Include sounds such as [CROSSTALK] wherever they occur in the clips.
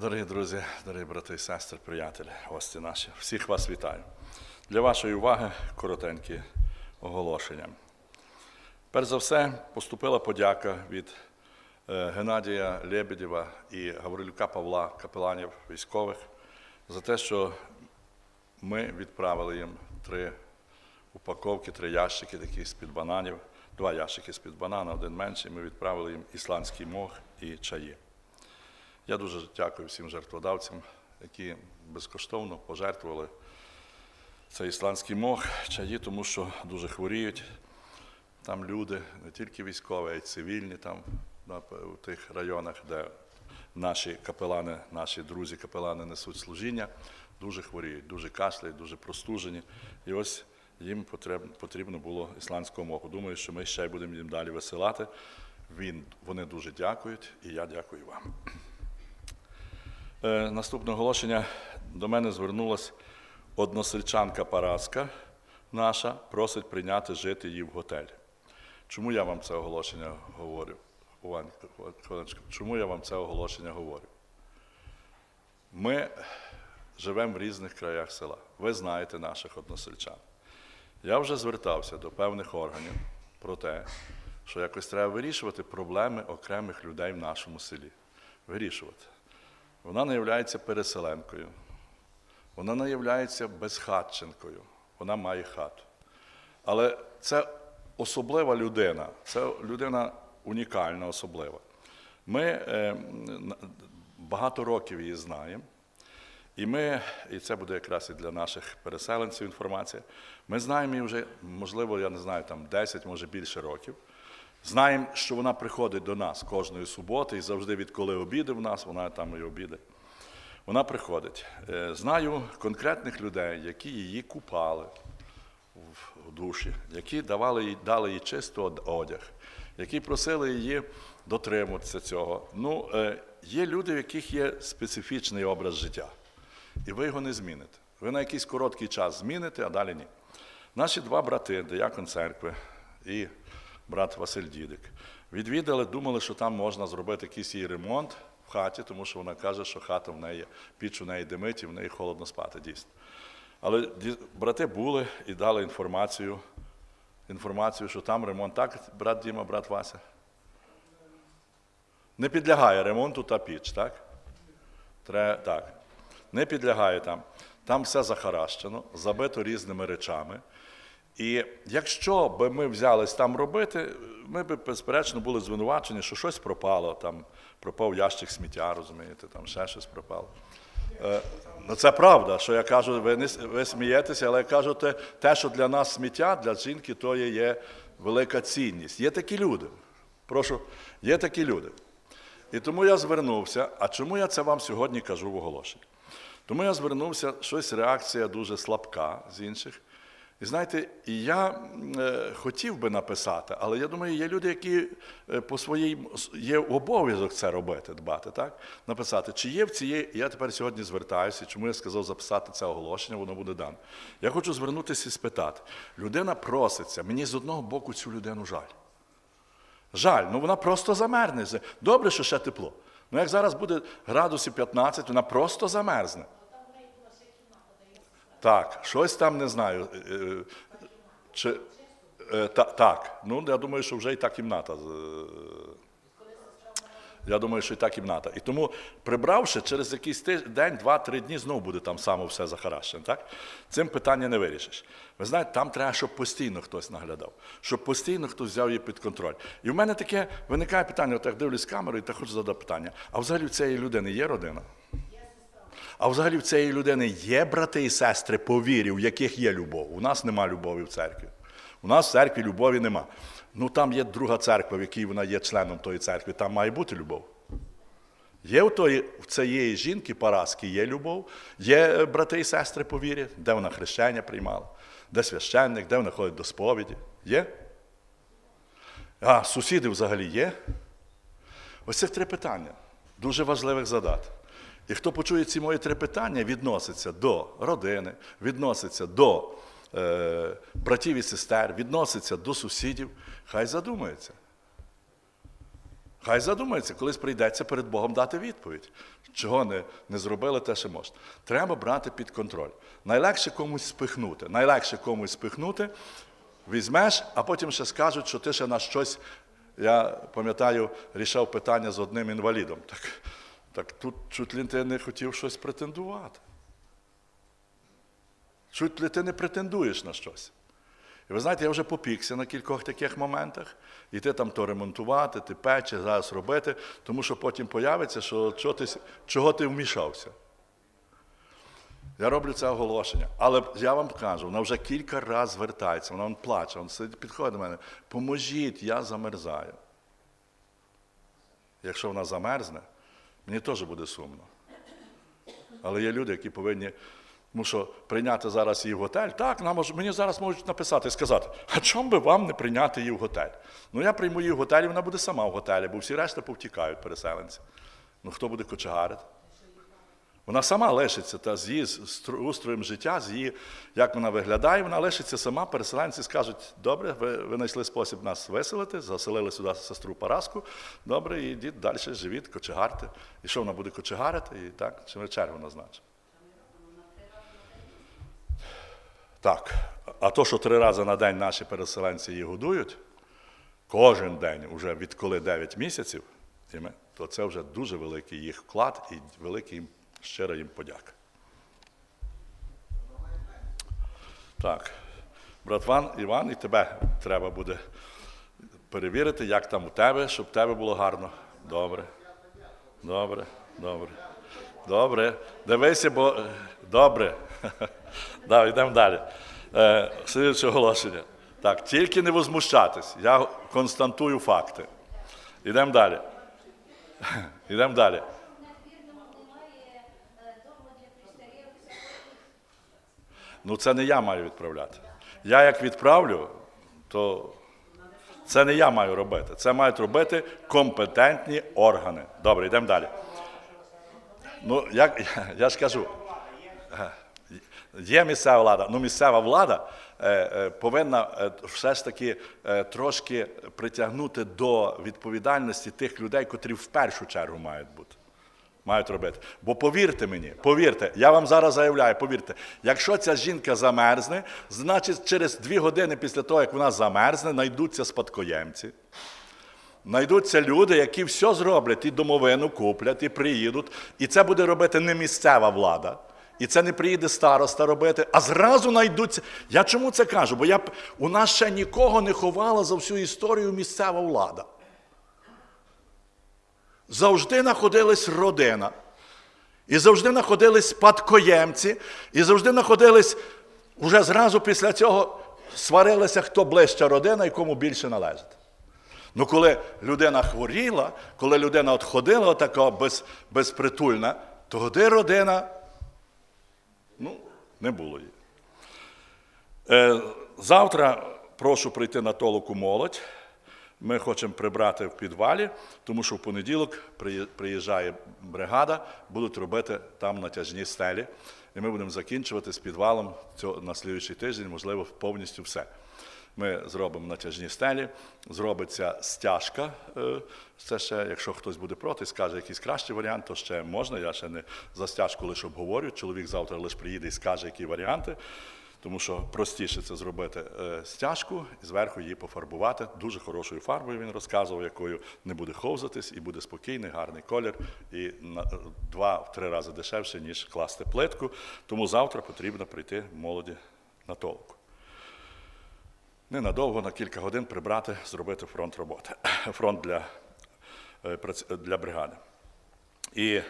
Дорогі друзі, дорогі брати і сестри, приятелі, гості наші, всіх вас вітаю. Для вашої уваги коротенькі оголошення. Перш за все, поступила подяка від е, Геннадія Лебедєва і Гаврилюка Павла, капеланів військових, за те, що ми відправили їм три упаковки, три ящики такі з-під бананів, два ящики з-під банана, один менший. Ми відправили їм ісландський мох і чаї. Я дуже дякую всім жертводавцям, які безкоштовно пожертвували цей ісландський мох, чаї, тому що дуже хворіють. Там люди, не тільки військові, а й цивільні там на, в тих районах, де наші капелани, наші друзі капелани несуть служіння, дуже хворіють, дуже кашляють, дуже простужені. І ось їм потрібно, було ісландського моху. Думаю, що ми ще будемо їм далі висилати. Він, вони дуже дякують, і я дякую вам. Е, Наступне оголошення до мене звернулася односельчанка Параска наша, просить прийняти жити її в готель. Чому я вам це оголошення говорю? Чому я вам це оголошення говорю? Ми живемо в різних краях села. Ви знаєте наших односельчан. Я вже звертався до певних органів про те, що якось треба вирішувати проблеми окремих людей в нашому селі. Вирішувати. Вона не є переселенкою, вона не є безхатченкою, вона має хату. Але це особлива людина, це людина унікальна, особлива. Ми е, багато років її знаємо. І ми, і це буде якраз і для наших переселенців інформація. Ми знаємо її вже, можливо, я не знаю, там 10, може більше років. Знаємо, що вона приходить до нас кожної суботи і завжди, відколи обіди в нас, вона там і обіди. Вона приходить. Е, Знаю конкретних людей, які її купали в душі, які давали дали їй чисто одяг, які просили її дотримуватися цього. Ну, е, є люди, в яких є специфічний образ життя, і ви його не зміните. Ви на якийсь короткий час зміните, а далі ні. Наші два брати, диякон церкви і брат Василь Дідик, відвідали, думали, що там можна зробити якийсь її ремонт в хаті, тому що вона каже, що хата в неї, піч у неї димить і в неї холодно спати, дійсно. Але брати були і дали інформацію, інформацію, що там ремонт. Так, брат Діма, брат Вася? Не підлягає ремонту та піч, так? Тре, так. Не підлягає там. Там все захаращено, забито різними речами. І якщо б ми взялись там робити, ми б, безперечно, були звинувачені, що щось пропало, там пропав ящик сміття, розумієте, там ще щось пропало. Е, Ну, це правда, що я кажу, ви, не, ви смієтеся, але я кажу, те, те, що для нас сміття, для жінки, то є, є велика цінність. Є такі люди. Прошу, є такі люди. І тому я звернувся. А чому я це вам сьогодні кажу в оголошенні? Тому я звернувся, щось реакція дуже слабка з інших. І знаєте, я е, хотів би написати, але я думаю, є люди, які е, по своїй є обов'язок це робити, дбати, так? Написати, чи є в цієї. Я тепер сьогодні звертаюся, чому я сказав записати це оголошення, воно буде дано. Я хочу звернутися і спитати. Людина проситься, мені з одного боку цю людину жаль. Жаль, ну вона просто замерзне. Добре, що ще тепло. Ну як зараз буде градусів 15, вона просто замерзне. Так, щось там не знаю. е, е, Чи, е, та, так, ну я думаю, що вже і та кімната. Я думаю, що і та кімната. І тому, прибравши, через якийсь день, два-три дні знову буде там само все захаращено. Так? Цим питання не вирішиш. Ви знаєте, там треба, щоб постійно хтось наглядав, щоб постійно хтось взяв її під контроль. І в мене таке виникає питання, от я дивлюсь камеру і так хочу задати питання. А взагалі в цієї людини є родина? А взагалі в цієї людини є брати і сестри по вірі, в яких є любов. У нас нема любові в церкві. У нас в церкві любові нема. Ну там є друга церква, в якій вона є членом тої церкви, там має бути любов. Є в, тої, в цієї жінки Параски є любов, є е, брати і сестри по вірі, де вона хрещення приймала, де священник, де вона ходить до сповіді. Є? А сусіди взагалі є? Ось цих три питання дуже важливих задати. І хто почує ці мої три питання, відноситься до родини, відноситься до е, братів і сестер, відноситься до сусідів, хай задумається. Хай задумається, колись прийдеться перед Богом дати відповідь. Чого не, не зробили те, що можна. Треба брати під контроль. Найлегше комусь спихнути. Найлегше комусь спихнути, візьмеш, а потім ще скажуть, що ти ще на щось. Я пам'ятаю, рішав питання з одним інвалідом. Так, так тут чуть ли ти не хотів щось претендувати. Чуть ли ти не претендуєш на щось. І ви знаєте, я вже попікся на кількох таких моментах. І ти там то ремонтувати, ти пече, зараз робити, тому що потім появиться, що чого ти, чого ти вмішався. Я роблю це оголошення. Але я вам кажу, вона вже кілька разів звертається, вона плаче, вона сидить, підходить до мене. Поможіть, я замерзаю. Якщо вона замерзне, мені теж буде сумно. Але є люди, які повинні, мушу прийняти зараз її в готель, так, нам, мені зараз можуть написати і сказати, а чому би вам не прийняти її в готель? Ну я прийму її в готель, і вона буде сама в готелі, бо всі решта повтікають переселенці. Ну хто буде кочегарити? Вона сама лишиться та з її устроєм життя, з її, як вона виглядає, вона лишиться сама, переселенці скажуть, добре, ви, ви знайшли спосіб нас виселити, заселили сюди сестру Параску, добре, і йдіть далі, живіть, кочегарте. І що вона буде кочегарити? І так, чи чергу назначить. Так, а то, що три рази на день наші переселенці її годують, кожен день, вже відколи 9 місяців, то це вже дуже великий їх вклад і великий щира їм подяка. Так, братван Іван, і тебе треба буде перевірити, як там у тебе, щоб тебе було гарно. Добре. Добре, добре. Добре. Дивися, бо е, добре. [LAUGHS] Да, йдемо далі. Е, оголошення. Так, тільки не возмущатись. Я константую факти. Йдемо далі. [LAUGHS] Йдемо далі. Ну, це не я маю відправляти. Я як відправлю, то це не я маю робити. Це мають робити компетентні органи. Добре, йдемо далі. Ну, як, [LAUGHS] я ж кажу, є місцева влада. Ну, місцева влада е, е, повинна е, все ж таки трошки притягнути до відповідальності тих людей, котрі в першу чергу мають бути. Мають робити. Бо повірте мені, повірте, я вам зараз заявляю, повірте, якщо ця жінка замерзне, значить через дві години після того, як вона замерзне, знайдуться спадкоємці. Знайдуться люди, які все зроблять, і домовину куплять, і приїдуть. І це буде робити не місцева влада. І це не приїде староста робити, а зразу знайдуться. Я чому це кажу? Бо я у нас ще нікого не ховала за всю історію місцева влада. Завжди знаходилась родина. І завжди знаходились спадкоємці, і завжди знаходились, вже зразу після цього сварилися, хто ближча родина і кому більше належить. Ну, коли людина хворіла, коли людина отходила така без, безпритульна, тоді родина ну, не було її. Е, завтра прошу прийти на толоку молодь. Ми хочемо прибрати в підвалі, тому що в понеділок приїжджає бригада, будуть робити там натяжні стелі. І ми будемо закінчувати з підвалом цього, на слідуючий тиждень, можливо, повністю все. Ми зробимо натяжні стелі, зробиться стяжка. е, Це ще, якщо хтось буде проти, скаже якийсь кращий варіант, то ще можна. Я ще не за стяжку лише обговорю. Чоловік завтра лише приїде і скаже, які варіанти. Тому що простіше це зробити е, стяжку і зверху її пофарбувати. Дуже хорошою фарбою він розказував, якою не буде ховзатись і буде спокійний, гарний колір, і на е, два-три рази дешевше, ніж класти плитку. Тому завтра потрібно прийти молоді на толку. Ненадовго, на кілька годин прибрати, зробити фронт роботи, [COUGHS] фронт для, е, для бригади. І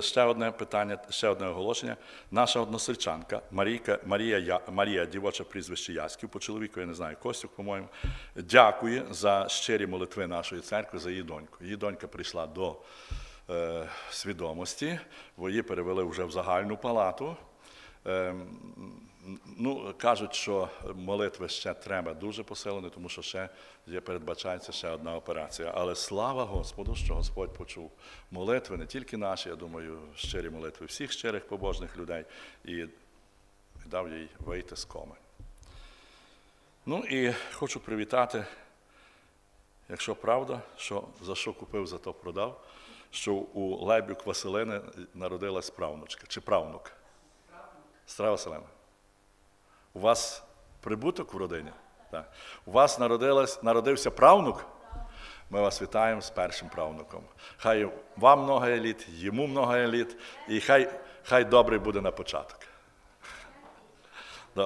ще одне питання, ще одне оголошення. Наша односельчанка Марійка, Марія, Я- Марія дівоче прізвище Яськів, по чоловіку, я не знаю, Костюк, по-моєму, дякує за щирі молитви нашої церкви за її доньку. Її донька прийшла до е, свідомості, бо її перевели вже в загальну палату. Ем, Ну, кажуть, що молитви ще треба дуже посилені, тому що ще є, передбачається ще одна операція. Але слава Господу, що Господь почув молитви, не тільки наші, я думаю, щирі молитви всіх щирих побожних людей, і дав їй вийти з коми. Ну і хочу привітати Якщо правда, що за що купив, за то продав, що у Лебюк Василини народилась правнучка чи правнук? Страва Василина. У вас прибуток в родині? Так. У вас народився правнук? Ми вас вітаємо з першим правнуком. Хай вам много літ, йому много літ, і хай, хай добрий буде на початок.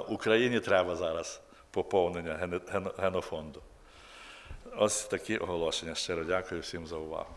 Україні треба зараз поповнення ген- ген- генофонду. Ось такі оголошення. Щиро дякую всім за увагу.